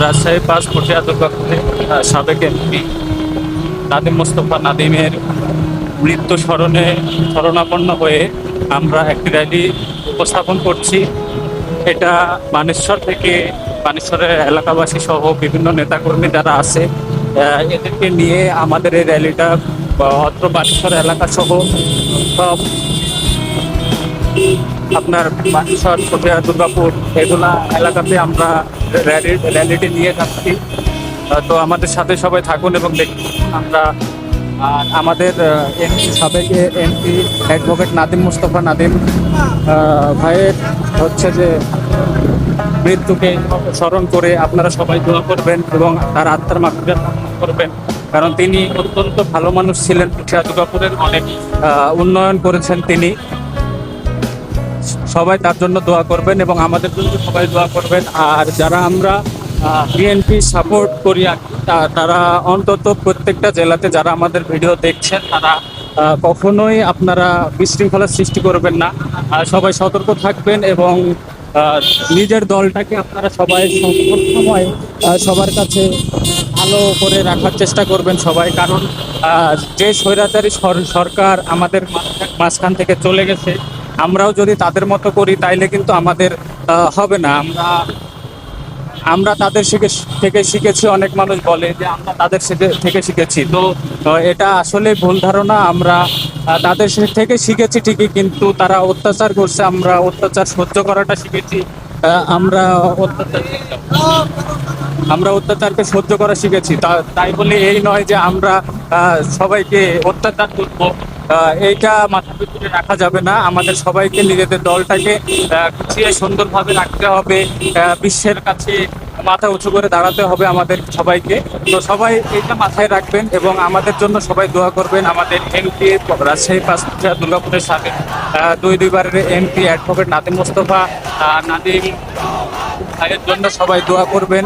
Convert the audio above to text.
রাজশাহী পাঁচ পটিয়া দুর্গাপুরে আহ, সাবেক এমপি নাদিম মোস্তফা নাদিমের মৃত্যু স্মরণে স্মরণাপন্ন হয়ে আমরা একটি র্যালি উপস্থাপন করছি। এটা মানেশ্বর থেকে মানেশ্বরের এলাকাবাসী সহ বিভিন্ন নেতাকর্মী যারা আছে এদেরকে নিয়ে আমাদের এই র্যালিটা অত্র মানেশ্বর এলাকা সহ সব আপনার মানেশ্বর পটিয়া দুর্গাপুর, এগুলা এলাকাতে আমরা র্যালি র্যালিটি নিয়ে যাচ্ছি। তো আমাদের সাথে সবাই থাকুন এবং দেখুন আমরা আমাদের এমপি সাবেক এমপি অ্যাডভোকেট নাদিম মুস্তফা নাদিম ভাইয়ের হচ্ছে যে মৃত্যুকে স্মরণ করে আপনারা সবাই দোয়া করবেন এবং তার আত্মার কামনা করবেন। কারণ তিনি অত্যন্ত ভালো মানুষ ছিলেন পুঠিয়া দুর্গাপুরের অনেক উন্নয়ন করেছেন তিনি। সবাই তার জন্য দোয়া করবেন এবং আমাদের জন্য সবাই দোয়া করবেন। আর যারা আমরা বিএনপি সাপোর্ট করি তারা অন্তত প্রত্যেকটা জেলাতে যারা আমাদের ভিডিও দেখছেন, তারা কখনোই আপনারা বিশৃঙ্খলার সৃষ্টি করবেন না। সবাই সতর্ক থাকবেন এবং নিজের দলটাকে আপনারা সবাই সময় সবার কাছে ভালো করে রাখার চেষ্টা করবেন সবাই। কারণ যে স্বৈরাচারী সরকার আমাদের মাঝখান থেকে চলে গেছে আমরাও যদি তাদের মতো করি, তাইলে কিন্তু আমাদের হবে না। আমরা আমরা তাদের শিখে, থেকে শিখেছি, অনেক মানুষ বলে যে আমরা তাদের থেকে শিখেছি। তো এটা আসলে ভুল ধারণা। আমরা তাদের থেকে শিখেছি ঠিকই, কিন্তু তারা অত্যাচার করছে। আমরা অত্যাচার সহ্য করাটা শিখেছি। আমরা অত্যাচার আমরা অত্যাচারকে সহ্য করা শিখেছি। তাই বলে এই নয় যে আমরা সবাইকে অত্যাচার করব। এইটা মাথার ভিতরে রাখা যাবে না। আমাদের সবাইকে নিজেদের দলটাকে গুছিয়ে সুন্দরভাবে রাখতে হবে। বিশ্বের কাছে মাথা উঁচু করে দাঁড়াতে হবে আমাদের সবাইকে। তো সবাই এইটা মাথায় রাখবেন এবং আমাদের জন্য সবাই দোয়া করবেন। আমাদের এমপি, রাজশাহী পাঁচপুরা দুর্গাপুরের সাথে দুই দুইবারের এমপি অ্যাডভোকেট নাদিম মোস্তফা নাদিম ভাইয়ের জন্য সবাই দোয়া করবেন।